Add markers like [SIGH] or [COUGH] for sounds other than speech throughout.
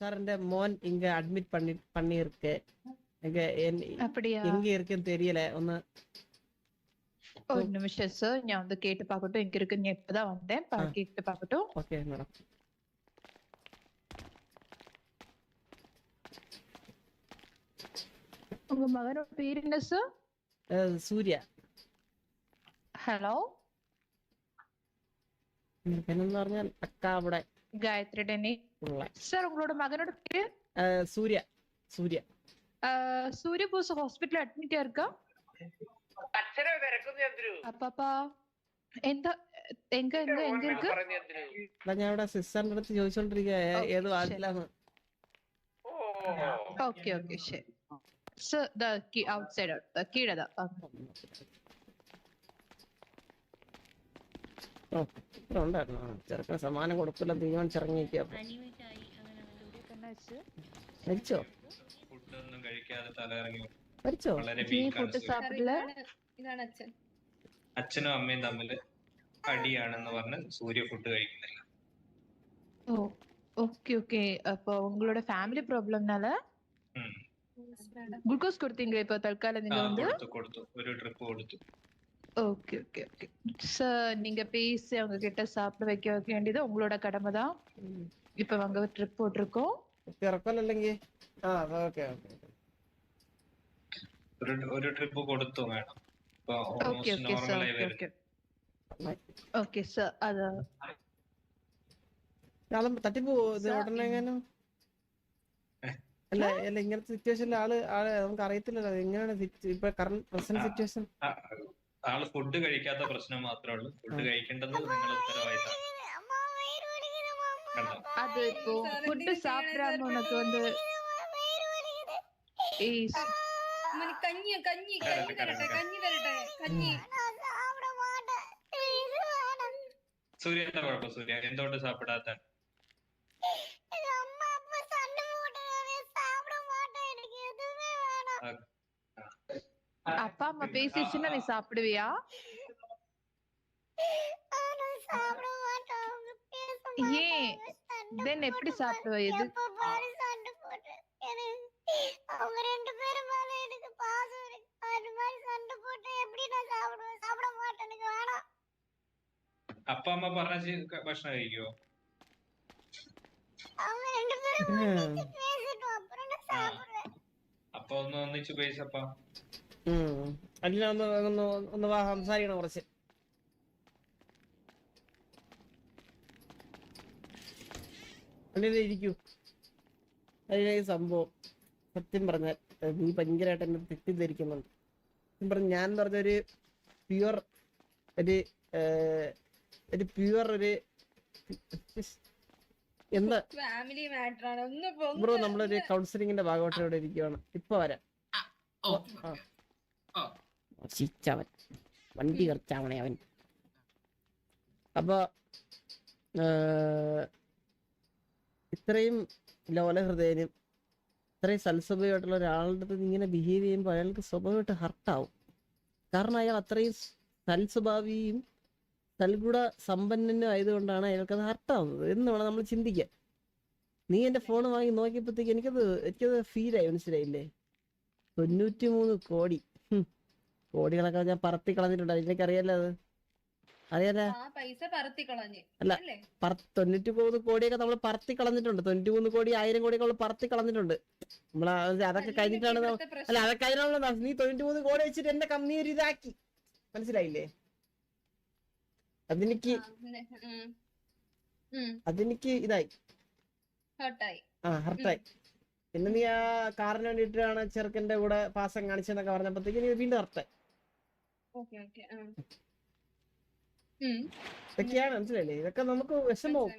Sir என் மோன் இங்க admit பண்ணி பண்ணியிருக்கு எங்க என்- அப்படியா எங்க இருக்குன்னு தெரியல ஒன்னு ஒரு நிமிஷம் சார் நான் வந்து கேட்டு பார்க்கட்டும் எங்க இருக்குன்னு இப்பதான் வந்தேன் பா- ஆ. கேட்டு பார்க்கட்டும் ஓகே மேடம் உங்க மகனோட பேர் என்ன சார் സൂര്യ ഹലോ പിന്നെന്ന് പറഞ്ഞാൽ അക്ക അവിടെ ഗായത്രി ഡെന്നി ഉള്ള சார் உங்களோட மகனோட பேரு ആ, സൂര്യ സൂര്യ ஆஹ், சூரிய போஸ் ஹாஸ்பிட்டல் அட்மிட்டா இருக்கா അച്ഛനെ തിരക്കുന്ന എന്തിനു அப்பாப்பா எந்த எங்க எங்க எங்க இருக்கு പറഞ്ഞ എന്തിനു അല്ല ഞാൻ ഇവിടെ സിസ്റ്ററിന്റെ അടുത്ത് ചോദിച്ചോണ്ടിരിക്കുക ഓ, ഏത് ശരി. വാർഡിലാന്ന് ഓ ஓகே ஓகே சரி சார் த அவுட் ഉണ്ടായിരുന്നു ആ, ചെറുക്കന് സമ്മാനം കൊടുക്കില്ല തീരുമാനിച്ചിറങ്ങിയിരിക്കുക என்னாச்சு മരിച്ചോ ഫുഡൊന്നും കഴിക്കാതെ തലകറങ്ങി മരിച്ചോ വളരെ நீ വീക്കാണ് ஃபுட் சாப்பிடல ഇതാണ് അച്ഛൻ അച്ഛനും അമ്മയും തമ്മിൽ അടിയാണെന്ന് പറഞ്ഞ് സൂര്യ ഫുഡ് കഴിക്കുന്നില്ല ஓ ஓகே ஓகே அப்போ உங்களோட ஃபேமிலி ப்ராப்ளம்னால ഉം. குளுக்கோஸ் கொடுத்தீங்களா இப்போ தற்காலம் ആ நீங்க வந்து കൊടുത്തു കൊടുത്തു ഒരു ട്രിപ്പ് കൊടുത്തു ஓகே ஓகே ஓகே சார் நீங்க பேசி அவங்க கிட்ட சாப்பிட வைக்க வைக்க வேண்டியது உங்களோட கடமை தான் இப்ப அங்க ட்ரிப் போட்டிருக்கோம் ഇറക്കല്ലെങ്കിൽ ആ ഓക്കെ ഓക്കെ ഒരു ഒരു ട്രിപ്പ് കൊടുത്തു വേണം ഇപ്പൊ ஓகே ഓൾമോസ്റ്റ് ஓகே சார் നോർമലായി ஓகே വരും ஓகே ஓகே சார் அது ആള് തട്ടിപ്പോ ഇത് Sir, ഉടനെ എങ്ങാനും ഏ? അല്ല അല്ല ഇങ്ങനത്തെ സിറ്റുവേഷനിൽ ആള് ആള് നമുക്ക് അറിയത്തില്ലല്ലോ എങ്ങനെയാണ് സിറ്റ്- ഇപ്പൊ കറന്റ് പ്രസന്റ് ആ. സിറ്റുവേഷൻ ആ, ആള് ഫുഡ് കഴിക്കാത്ത പ്രശ്നം മാത്രമേ ഉള്ളൂ ഫുഡ് കഴിക്കേണ്ടത് നിങ്ങളുടെ ഉത്തരവാദിത്തം കണ്ടോ அது இப்போ ஃபுட் சாப்பிடாம உனக்கு வந்து ஏய், അമ്മന് കഞ്ഞി കഞ്ഞി കഞ്ഞി കരട്ടെ, തരട്ടെ കരട്ടെ. കഞ്ഞി തരട്ടെ കഞ്ഞി സൂര്യ എന്താ കുഴപ്പം സൂര്യ എന്തുകൊണ്ട് സാപ്പിടാത്ത அப்பா அம்மா பேசிச்சுன்னா நீ சாப்பிடுவியா ஏன் தென் எப்படி சாப்பிடுவ எது அவங்க ரெண்டு பேரும் மேல எனக்கு பாசம் இருக்கு அது மாதிரி சண்டை போட்டு எப்படி நான் சாப்பிடுவேன் சாப்பிட மாட்டேன் எனக்கு வேணாம் അപ്പ അമ്മ പറഞ്ഞ ഭക്ഷണം കഴിക്കുവോ அவங்க ரெண்டு பேரும் ஒண்ணுச்சு பேசிட்டோம் அப்புறம் நான் சாப்பிடுவேன் അപ്പൊ ഒന്ന് ഒന്നിച്ച് പേസപ്പ അല്ല ഒന്ന് ഒന്ന് ഒന്ന് വാ സംസാരിക്കണം കുറച്ച്. ഇരിക്കൂ. അതിനെ ഈ സംഭവം. സത്യം പറഞ്ഞാൽ നീ ഭയങ്കരമായിട്ട് എന്നെ തെറ്റിദ്ധരിക്കുന്നുണ്ട്. സത്യം പറഞ്ഞ ഞാൻ പറഞ്ഞൊരു പ്യുവർ ഒരു ഒരു പ്യുവർ ഒരു [LAUGHS] എന്താ? ഫാമിലി മാറ്റർ ഒന്ന് പോ, ബ്രോ നമ്മളൊരു കൗൺസിലിങ്ങിന്റെ ഭാഗമായിട്ട് ഇവിടെ ഇരിക്കുവാണ്. ഇപ്പൊ വരാം. ശിച്ചവൻ വണ്ടി കറിച്ചാവണേ അവൻ. അപ്പൊ ഇത്രയും ലോല ഹൃദയനും ഇത്രയും സൽസ്വഭാവമായിട്ടുള്ള ഒരാളുടെ അടുത്ത് ഇങ്ങനെ ബിഹേവ് ചെയ്യുമ്പോൾ അയാൾക്ക് സ്വഭാവമായിട്ട് ഹർട്ടാവും കാരണം അയാൾ അത്രയും സൽസ്വഭാവിയും സൽഗുണ സമ്പന്നനും ആയതുകൊണ്ടാണ് അയാൾക്ക് അത് ഹർട്ടാവുന്നത് എന്ന് വേണം നമ്മൾ ചിന്തിക്കാൻ. നീ എന്റെ ഫോൺ വാങ്ങി നോക്കിയപ്പോഴത്തേക്ക് എനിക്കത് എനിക്കത് ഫീലായി മനസ്സിലായില്ലേ? തൊണ്ണൂറ്റി മൂന്ന് കോടി. കോടികളൊക്കെ ഞാൻ പറത്തി കളഞ്ഞിട്ടുണ്ട്. എനിക്കറിയാലോ അത്. അറിയാലോ? പൈസ പറത്തി കളഞ്ഞു. അല്ല. പറ തൊണ്ണൂറ്റി മൂന്ന് കോടിയൊക്കെ നമ്മൾ പറത്തി കളഞ്ഞിട്ടുണ്ട്. തൊണ്ണൂറ്റി മൂന്ന് കോടി ആയിരം കോടിയൊക്കെ നമ്മൾ പറത്തി കളഞ്ഞിട്ടുണ്ട്. നമ്മൾ അതൊക്കെ കഴിഞ്ഞിട്ടാണ് അല്ല അതൊക്കെ കഴിഞ്ഞാണല്ലോ നീ തൊണ്ണൂറ്റി മൂന്ന് കോടി വെച്ചിട്ട് എന്റെ കമ്പനി ഒരു ഇതാക്കി. മനസ്സിലായില്ലേ? അതെനിക്ക് അതെനിക്ക് ഇതായി. ആ ഹർട്ടായി. പിന്നെ നീ ആ കാറിന് വേണ്ടിയിട്ടാണ് ചെറുക്കന്റെ കൂടെ പാസം കാണിച്ചെന്നൊക്കെ പറഞ്ഞപ്പോഴത്തേക്ക് നീ വീണ്ടും ഹർട്ടായി. ഇതൊക്കെയാണ് മനസ്സിലായില്ലേ? ഇതൊക്കെ നമുക്ക് വിഷമവും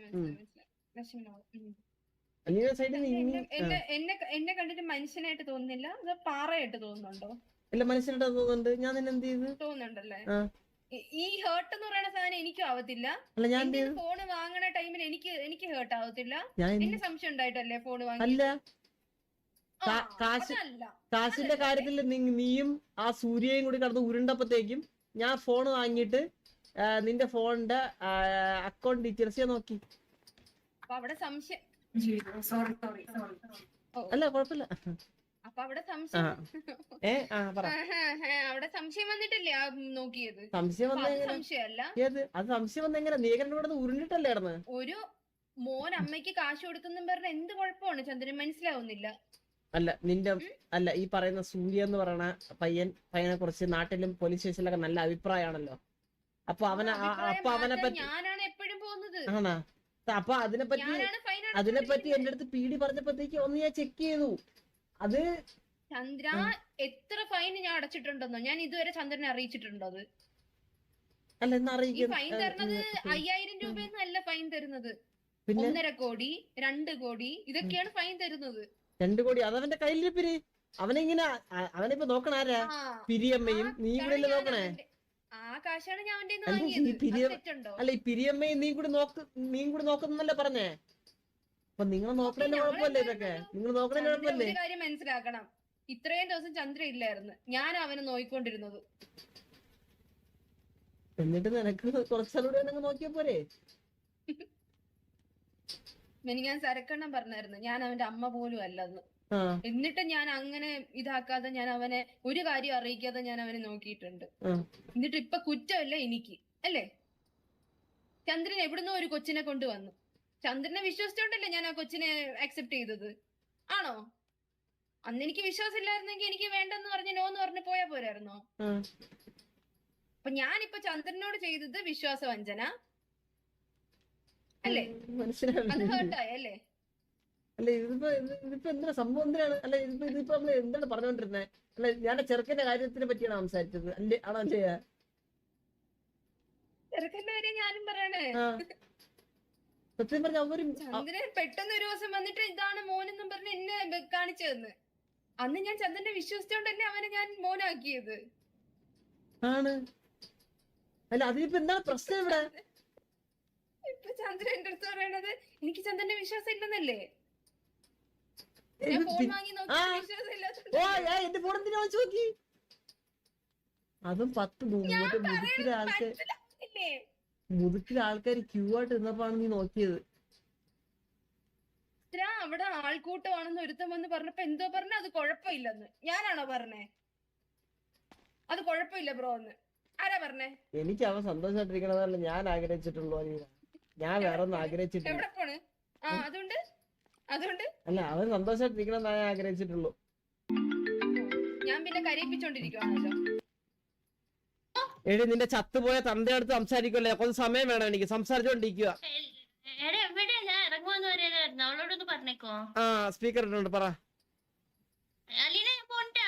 എന്നെ കണ്ടിട്ട് മനുഷ്യനായിട്ട് തോന്നുന്നില്ല. അത് പാറയായിട്ട് തോന്നുന്നുണ്ടോ? അല്ല മനുഷ്യനായിട്ട് തോന്നുന്നുണ്ട്. ഞാൻ നിന്നെ എന്ത് ചെയ്ത്? തോന്നുന്നുണ്ടല്ലേ? ഈ- ഹേർട്ട് എന്ന് പറയുന്ന സാധനം എനിക്കും ആവത്തില്ല. ഫോൺ ഫോണ് വാങ്ങണ ടൈമിൽ എനിക്ക് എനിക്ക് ഹേർട്ട് ആവത്തില്ല. എന്റെ എന്നെ സംശയം ഉണ്ടായിട്ടല്ലേ ഫോൺ വാങ്ങി കാശ് കാശിന്റെ കാര്യത്തിൽ നീയും ആ സൂര്യയും കൂടി കടന്ന് ഉരുണ്ടപ്പത്തേക്കും ഞാൻ ഫോൺ വാങ്ങിയിട്ട് നിന്റെ ഫോണിന്റെ അക്കൗണ്ട് ഡീറ്റെയിൽസ് ഞാൻ നോക്കി. അവിടെ സംശയം. സോറി സോറി സോറി അല്ല കുഴപ്പമില്ല. അപ്പൊ അവിടെ സംശയം. അവിടെ സംശയം വന്നിട്ടല്ലേ ആ നോക്കിയത്? സംശയം അപ്പൊ വന്ന അത് സംശയമല്ല. സംശയം ഉരുണ്ടിട്ടല്ലേ ഒരു മോൻ അമ്മയ്ക്ക് കാശ് കൊടുത്തെന്നും പറഞ്ഞ എന്ത് കുഴപ്പമാണ്? ചന്ദ്രൻ മനസ്സിലാവുന്നില്ല. അല്ല നിന്റെ അല്ല ഈ പറയുന്ന സൂര്യ എന്ന് പറയുന്ന പയ്യൻ പയ്യനെ കുറിച്ച് നാട്ടിലും പോലീസ് സ്റ്റേഷനിലൊക്കെ നല്ല അഭിപ്രായമാണല്ലോ അപ്പൊ അവനെ അപ്പൊ അവനെ പറ്റി ആണാ? അപ്പൊ അതിനെ പറ്റി ഞാനാണ് ഫൈൻ അതിനെ പറ്റി എന്റെ അടുത്ത് പീടി പറഞ്ഞപ്പോഴത്തേക്ക് ഒന്ന് ഞാൻ ചെക്ക് ചെയ്തു. അത് ചന്ദ്ര എത്ര ഫൈൻ ഞാൻ അടച്ചിട്ടുണ്ടെന്നോ? ഞാൻ ഇതുവരെ ചന്ദ്രനെ അറിയിച്ചിട്ടുണ്ടോ അത്? അല്ല ഫൈൻ തരുന്നത് അയ്യായിരം രൂപയൊന്നും അല്ല ഫൈൻ തരുന്നത് ഒന്നര കോടി രണ്ട് കോടി ഇതൊക്കെയാണ് ഫൈൻ തരുന്നത്. രണ്ടു കോടി. അതവന്റെ കയ്യിലിരിപ്പിന്. പിരി അവനിങ്ങനെ അവനിപ്പോ നോക്കണ ആരാ? ആ, പിരിയമ്മയും. നീ കൂടെ നോക്കണേ? അല്ല, ഈ പിരിയമ്മയും നീ കൂടി നോക്ക് നീ കൂടി നോക്കുന്നല്ലേ പറഞ്ഞേ? അപ്പൊ നിങ്ങൾ നോക്കണേ കുഴപ്പമല്ലേ ഇതൊക്കെ? നിങ്ങൾ നോക്കണേ കുഴപ്പമില്ലേ? കാര്യം മനസ്സിലാക്കണം. ഇത്രയും ദിവസം ചന്ദ്ര ഇല്ലായിരുന്നു. ഞാൻ അവനെ നോയിക്കൊണ്ടിരുന്നത്. എന്നിട്ട് നിനക്ക് കുറച്ചാലൂടെ നോക്കിയ പോരെ? ഞാൻ സരക്കണ്ണം പറഞ്ഞായിരുന്നു. ഞാൻ അവന്റെ അമ്മ പോലും അല്ലെന്ന്. എന്നിട്ട് ഞാൻ അങ്ങനെ ഇതാക്കാതെ ഞാൻ അവനെ ഒരു കാര്യം അറിയിക്കാതെ ഞാൻ അവനെ നോക്കിയിട്ടുണ്ട്. എന്നിട്ട് ഇപ്പൊ കുറ്റമല്ല എനിക്ക് അല്ലേ? ചന്ദ്രൻ എവിടുന്നോ ഒരു കൊച്ചിനെ കൊണ്ടുവന്നു. ചന്ദ്രനെ വിശ്വസിച്ചോണ്ടല്ലേ ഞാൻ ആ കൊച്ചിനെ അക്സെപ്റ്റ് ചെയ്തത്? ആണോ? അന്ന് എനിക്ക് വിശ്വാസമില്ലായിരുന്നെങ്കിൽ എനിക്ക് വേണ്ടെന്ന് പറഞ്ഞ് നോ എന്ന് പറഞ്ഞ് പോയാ പോരായിരുന്നോ. അപ്പൊ ഞാനിപ്പോ ചന്ദ്രനോട് ചെയ്തത് വിശ്വാസവഞ്ചന. അല്ലേ? അത് ഹേർട്ടായി അല്ലേ? അല്ല ഇതിപ്പോ ഇത് ഇതിപ്പോ എന്തിനാ സംഭവം? എന്തിനാണ്? അല്ല ഇതിപ്പോ ഇതിപ്പോ നമ്മൾ എന്താണ് പറഞ്ഞോണ്ടിരുന്നെ? അല്ല ഞാൻ ചെറുക്കന്റെ കാര്യത്തിനെ പറ്റിയാണ് സംസാരിച്ചത്. അല്ലേ ആണോ ചെയ്യാ ചെറുക്കന്റെ കാര്യം ഞാനും പറയണേ. സത്യം പറഞ്ഞ അവരും ചന്ദ്രൻ പെട്ടെന്ന് ഒരു ദിവസം വന്നിട്ട് ഇതാണ് മോനെന്നും പറഞ്ഞ് എന്നെ കാണിച്ചു തന്ന്. അന്ന് ഞാൻ ചന്ദ്രനെ തന്നെ അവനെ ഞാൻ മോനാക്കിയത്. ആണ്. അല്ല അതിപ്പോ എന്താണ് പ്രശ്നം ഇവിടെ? ഇപ്പൊ ചന്ദ്രൻ എന്റെ അടുത്ത് പറയണത് എനിക്ക് ചന്ദ്രന്റെ വിശ്വാസം ഇല്ലെന്നല്ലേ? ഞാൻ ഫോൺ വാങ്ങി നോക്കി വിശ്വാസം ഓ ഇല്ലാത്തോണ്ട് എന്റെ ഫോൺ എന്തിനാ വെച്ച് നോക്കി? അതും പത്ത് മു- മറ്റേ മുതുക്കിലെ ആൾക്കാർ മനസ്സിലാവുന്നില്ലേ? മുതുക്കിലെ ആൾക്കാർ ക്യൂ ആയിട്ട് നിന്നപ്പോഴാണ് നീ നോക്കിയത്. ഇത്ര അവിടെ ആൾക്കൂട്ടമാണെന്ന് ഒരുത്തം വന്ന് പറഞ്ഞപ്പോ എന്തോ പറഞ്ഞ അത് കുഴപ്പമില്ലെന്ന്. ഞാനാണോ പറഞ്ഞേ? അത് കുഴപ്പമില്ല ബ്രോ എന്ന്. ആരാ പറഞ്ഞേ? എനിക്ക് അവൻ സന്തോഷമായിട്ടിരിക്കണതല്ല ഞാൻ ആഗ്രഹിച്ചിട്ടുള്ളൂ അലീന ഞാൻ വേറെ ഒന്നും ആഗ്രഹിച്ചിട്ടില്ല. എവിടെ പോണ്? ആ അതുകൊണ്ട് അതുകൊണ്ട് അല്ല അവൻ സന്തോഷമായിട്ടിരിക്കണം ഞാൻ ആഗ്രഹിച്ചിട്ടുള്ളൂ. ഞാൻ പിന്നെ കരയിപ്പിച്ചോണ്ടിരിക്കുവാണല്ലോ. എടി നിന്റെ ചത്തുപോയ തന്റെ അടുത്ത് സംസാരിക്കല്ലേ കുറച്ച് സമയം വേണം എനിക്ക്. സംസാരിച്ചോണ്ടിരിക്കുക എടാ എവിടെയാ? ഞാൻ ഇറങ്ങുമെന്ന് പറയാനായിരുന്നു അവളോടൊന്ന് പറഞ്ഞേക്കോ. ആ സ്പീക്കർ ഇട്ടുണ്ട് പറ. അലീന ഞാൻ പോണ്ടാ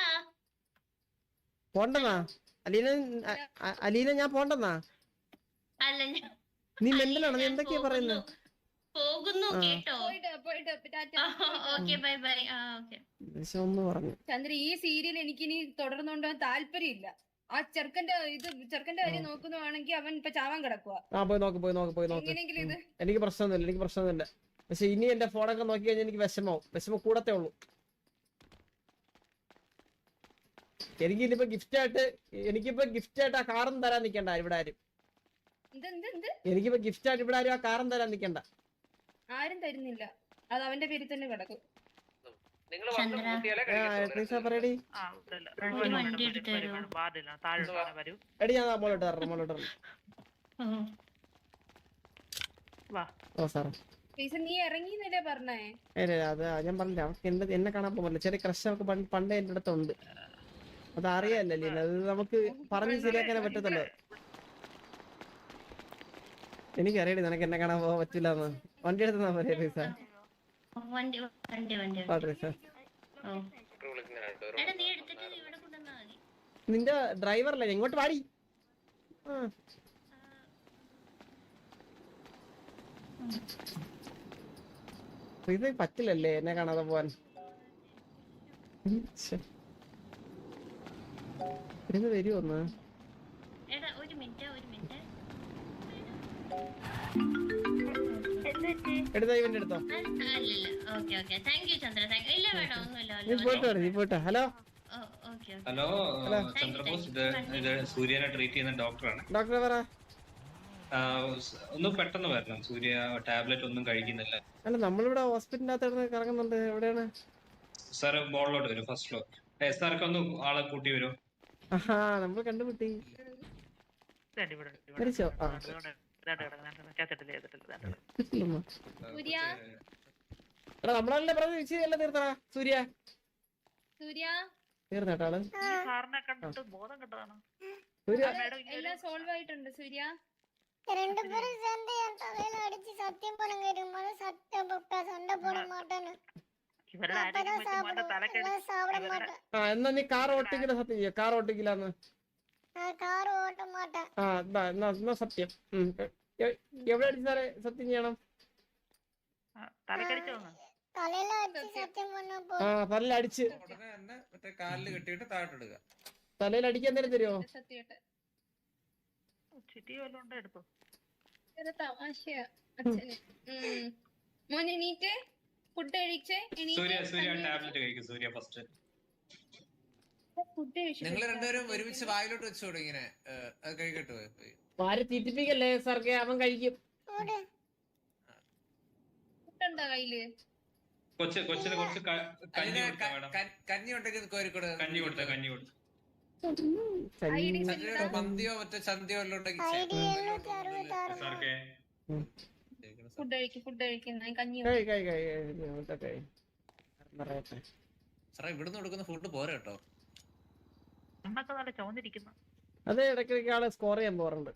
പോണ്ടെന്നാ? അലീന അലീന ഞാൻ പോണ്ടെന്നാ? അല്ല ഞാൻ നീ മെന്റലാണോ നീ എന്തൊക്കെയാ പറയുന്നത് പോകുന്നു. കേട്ടോ. Bye bye. ഒന്ന് പറഞ്ഞു. ചന്ദ്ര ഈ സീരിയൽ എനിക്കിനി തുടർന്നുകൊണ്ടോ താല്പര്യമില്ല. ആ ചെറുക്കന്റെ ഇത് ചെറുക്കന്റെ കാര്യം നോക്കുന്നതാണെങ്കിൽ അവൻ ഇപ്പൊ ചാവാൻ കിടക്കുക ആ പോയി നോക്ക് പോയി നോക്ക് പോയി നോക്ക്. എനിക്ക് പ്രശ്നമൊന്നുമില്ല എനിക്ക് പ്രശ്നമൊന്നുമില്ല. പക്ഷെ ഇനി എന്റെ ഫോണൊക്കെ നോക്കി കഴിഞ്ഞാൽ എനിക്ക് വിഷമാവും വിഷമം കൂടത്തേ ഉള്ളൂ. എനിക്ക് ഇനിയിപ്പോ ഗിഫ്റ്റ് ആയിട്ട് എനിക്കിപ്പോ ഗിഫ്റ്റ് ആയിട്ട് ആ കാറും തരാൻ നിൽക്കണ്ട ഇവിടെ ആരും. എനിക്കിപ്പോ ഗിഫ്റ്റ് ആയിട്ട് ഇവിടെ ആരും ആ കാറും തരാൻ നിക്കണ്ട. ആരും തരുന്നില്ല. അത് അവന്റെ പേരിൽ തന്നെ കിടക്കും. നീ ഇറങ്ങിന്നല്ലേ പറഞ്ഞേ? അത് ഞാൻ പറഞ്ഞില്ല അവർക്ക് എന്റെ എന്നെ കാണാൻ പോകില്ല ചെറിയ ക്രഷ് അവർക്ക് പണ്ട് എന്റെ അടുത്തുണ്ട്. അത് അറിയാല്ലേ അത് നമുക്ക് പറഞ്ഞ് ശരിയാക്കാനേ പറ്റത്തുള്ളൂ. എനിക്കറിയടി നിനക്ക് എന്നെ കാണാൻ പോകാൻ പറ്റില്ല എന്ന് വണ്ടി എടുത്താ പറയാ റീസ റീസ നിന്റെ ഡ്രൈവറല്ലേ? ഇങ്ങോട്ട് വാടി. ആ. ഇത് പറ്റില്ലല്ലേ എന്നെ കാണാതെ പോവാൻ? വരുമോ ഒന്ന് എടാ ഒരു മിനിറ്റ് ഒരു മിനിറ്റ് എടുത്താ ഇവന്റെ എടുത്തോ അല്ലല്ല okay okay thank you Chandra thank ഇല്ല വേണ്ട ഒന്നുമില്ല നീ പോയിട്ട് വാടി, നീ പോയിട്ട് hello? Okay okay. Hello Chandrabose ഇത് ഇത് സൂര്യനെ ട്രീറ്റ് ചെയ്യുന്ന ഡോക്ടറാണ് ഡോക്ടറെ പറ. ആ, ഒന്ന് പെട്ടെന്ന് വരണം. സൂര്യ ടാബ്ലറ്റ് ഒന്നും കഴിക്കുന്നില്ല. അല്ല നമ്മളിവിടെ ഹോസ്പിറ്റലിനകത്ത് കറങ്ങുന്നുണ്ട്. എവിടെയാണ്? സാർ ബോളിലോട്ട് വരും ഫസ്റ്റ് ഫ്ലോർ എസ് ആർക്ക് ഒന്ന് ആളെ കൂട്ടി വരും. നമ്മൾ കണ്ടുപിട്ടി മരിച്ചോ? ആ. നമ്മളല്ലേ പറഞ്ഞ വിഷയമല്ല തീർത്തടാ സൂര്യ സൂര്യ തീർന്നേട്ടാ ആള് സാറിനെ കണ്ടിട്ട് ബോധം കെട്ടതാണ് സൂര്യ എല്ലാം സോൾവ് ആയിട്ടുണ്ട് സൂര്യ ரெண்டு பேரும் சேர்ந்து என் தலையில அடிச்சு சத்தியம் பண்ணுங்க இருமாறு சத்தியம் போட்டா சண்டை போட மாட்டேன்னு ഇവരുടെ அப்பதான் ആരോഗ്യം മോന്റെ சாப்பிடுவேன் തലക്കടി இல்ல சாப்பிட மாட்டேன் ആ എന്നാ നീ കാർ ഓട്ടിക്കില്ല സത്യം ചെയ്യോ കാർ ഓട്ടിക്കില്ലാന്ന് ആ സത്യം. എവിടെ അടിച്ചു സത്യം ചെയ്യണം? ആ തലയിൽ അടിച്ച് കാലിൽ കെട്ടിയിട്ട് താഴോട്ടിടുക. തലയിൽ അടിക്കാൻ നേരം തരുമോ ഫുഡ് കഴിച്ചേ? സൂര്യ സൂര്യ ടാബ്ലറ്റ് കഴിക്കും സൂര്യ ഫസ്റ്റ് ഫുഡ് നിങ്ങൾ രണ്ടുപേരും ഒരുമിച്ച് വായിലോട്ട് വെച്ചോളൂ ഇങ്ങനെ. കഴിക്കട്ടോ വാര തീറ്റിപ്പിക്കല്ലേ സർക്കെ? അവൻ കഴിക്കും. കഞ്ഞി ഉണ്ടെങ്കിൽ കോരിക്കോട് കഞ്ഞി കൊടുത്താ കഞ്ഞി കൊടുത്തു. സഞ്ജയുടെ മറ്റോ ചന്തയോ എല്ലാം ഉണ്ടെങ്കിൽ ഫുഡ് കഴിക്കും ഫുഡ് കഴിക്കുന്ന കഞ്ഞി സാറേ ഇവിടുന്ന് കൊടുക്കുന്ന ഫുഡ് പോരാട്ടോ കണ്ണൊക്കെ നല്ല ചോന്നിരിക്കുന്നു അത് ഇടയ്ക്കിടയ്ക്ക് ആൾ സ്കോർ ചെയ്യാൻ പോറുണ്ട്.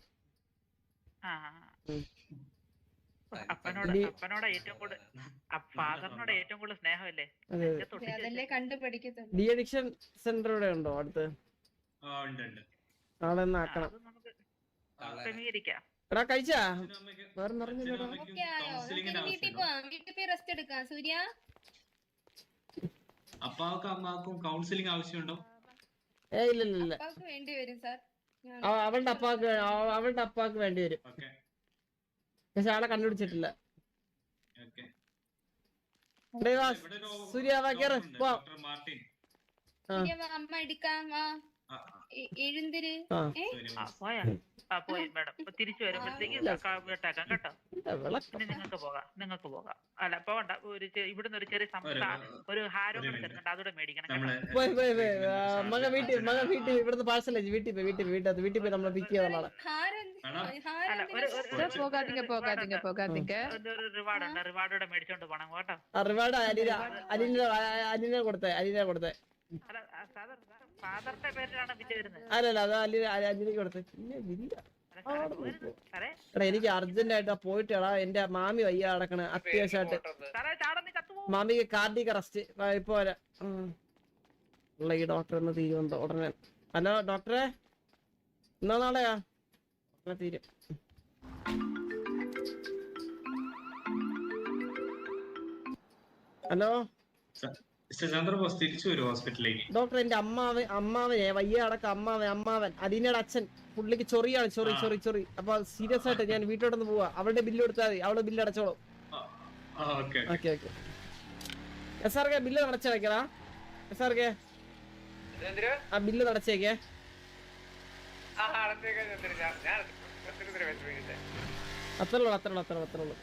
അപ്പനോട് അപ്പനോട് ഏറ്റവും കൂടുതൽ ഫാദറിനോട് ഏറ്റവും കൂടുതൽ സ്നേഹമല്ലേ? ഡി അഡിക്ഷൻ സെന്റർ ഇവിടെ ഉണ്ടോ അടുത്ത്? ആക്കണം. ക്രമീകരിക്കാം. എടാ കഴിച്ചാ? വേറെ നിറഞ്ഞില്ലടാ അപ്പാക്കും അമ്മാക്കും കൗൺസിലിംഗ് ആവശ്യമുണ്ടോ? ഏ ഇല്ല ഇല്ല ഇല്ല. അപ്പാക്ക് വേണ്ടി വരും സാർ. ഞാൻ- അവ- അവളുടെ അപ്പാക്ക് അവളുടെ അപ്പാക്ക് വേണ്ടി വരും. പക്ഷെ ആളെ കണ്ടുപിടിച്ചിട്ടില്ല. സൂര്യ മാർട്ടിൻ. അമ്മ എടുക്കാം വാ. ആ, എ- എഴുந்திര് ആ. ഏ? സൂര്യ ആ പോയാ ആ പോയി മേഡം. ഇപ്പൊ തിരിച്ചു വരുമ്പോഴത്തേക്ക് കേട്ടോ. നിങ്ങൾക്ക് പോകാം നിങ്ങൾക്ക് പോകാം. അല്ല പോകണ്ട ഒരു ഇവിടുന്ന് ഒരു ചെറിയ ഒരു- ഹാരോ കൂടെ. തരുന്നുണ്ട് അതുകൂടെ മേടിക്കണം മകൻ വീട്ടിൽ മകൻ വീട്ടിൽ ഇവിടുന്ന് പാഴ്സൽ അയച്ചു വീട്ടിൽ പോയി വീട്ടിൽ പോയി വീട്ടിൽ വീട്ടിൽ പോയി നമ്മളെ പിക്ക് റിവാർഡ് ഉണ്ട് മേടിച്ചോണ്ട് പോണം കേട്ടോ. റിവാർഡ് കൊടുത്തേ കൊടുത്തേ. വരുന്നത്. അല്ലല്ല അത് അലിനക്ക് കൊടുത്തേ. പിന്നെ ഇല്ല എടാ എനിക്ക് അർജന്റ് ആയിട്ട് പോയിട്ട് എടാ എന്റെ മാമി വയ്യ അടക്കണ അത്യാവശ്യമായിട്ട്. മാമിക്ക് കാർഡിക്ക് അറസ്റ്റ് ഇപ്പൊ. ഉള്ള ഈ ഡോക്ടർ എന്ന് തീരുമെന്തോ ഉടനെ. ഹലോ ഡോക്ടറെ എന്നാ നാളെയാ? ഉടനെ തീരും. ഹലോ? മിസ്റ്റർ ചന്ദ്രബോസ് തിരിച്ചു വരും ഹോസ്പിറ്റലിലേക്ക്? ഡോക്ടർ എന്റെ അമ്മാവൻ അമ്മാവനെ വയ്യ അടക്കം അമ്മാവൻ അമ്മാവൻ. അലീനയുടെ അച്ഛൻ പുള്ളിക്ക് ചൊറിയാണ് ചൊറി. ചൊറി ചൊറി. അപ്പൊ സീരിയസ് ആയിട്ട് ഞാൻ വീട്ടിലോട്ടൊന്ന് പോവാ. അവളുടെ ബില്ല് കൊടുത്താൽ മതി. അവളുടെ bill അടച്ചോളൂ. Okay okay. Okay S R K bill നടച്ചടക്കടാ S R K ആ ബില്ല് നടച്ചേക്കേ അത്രേ ഉള്ളൂ അത്രേ ഉള്ളൂ അത്രേ ഉള്ളൂ.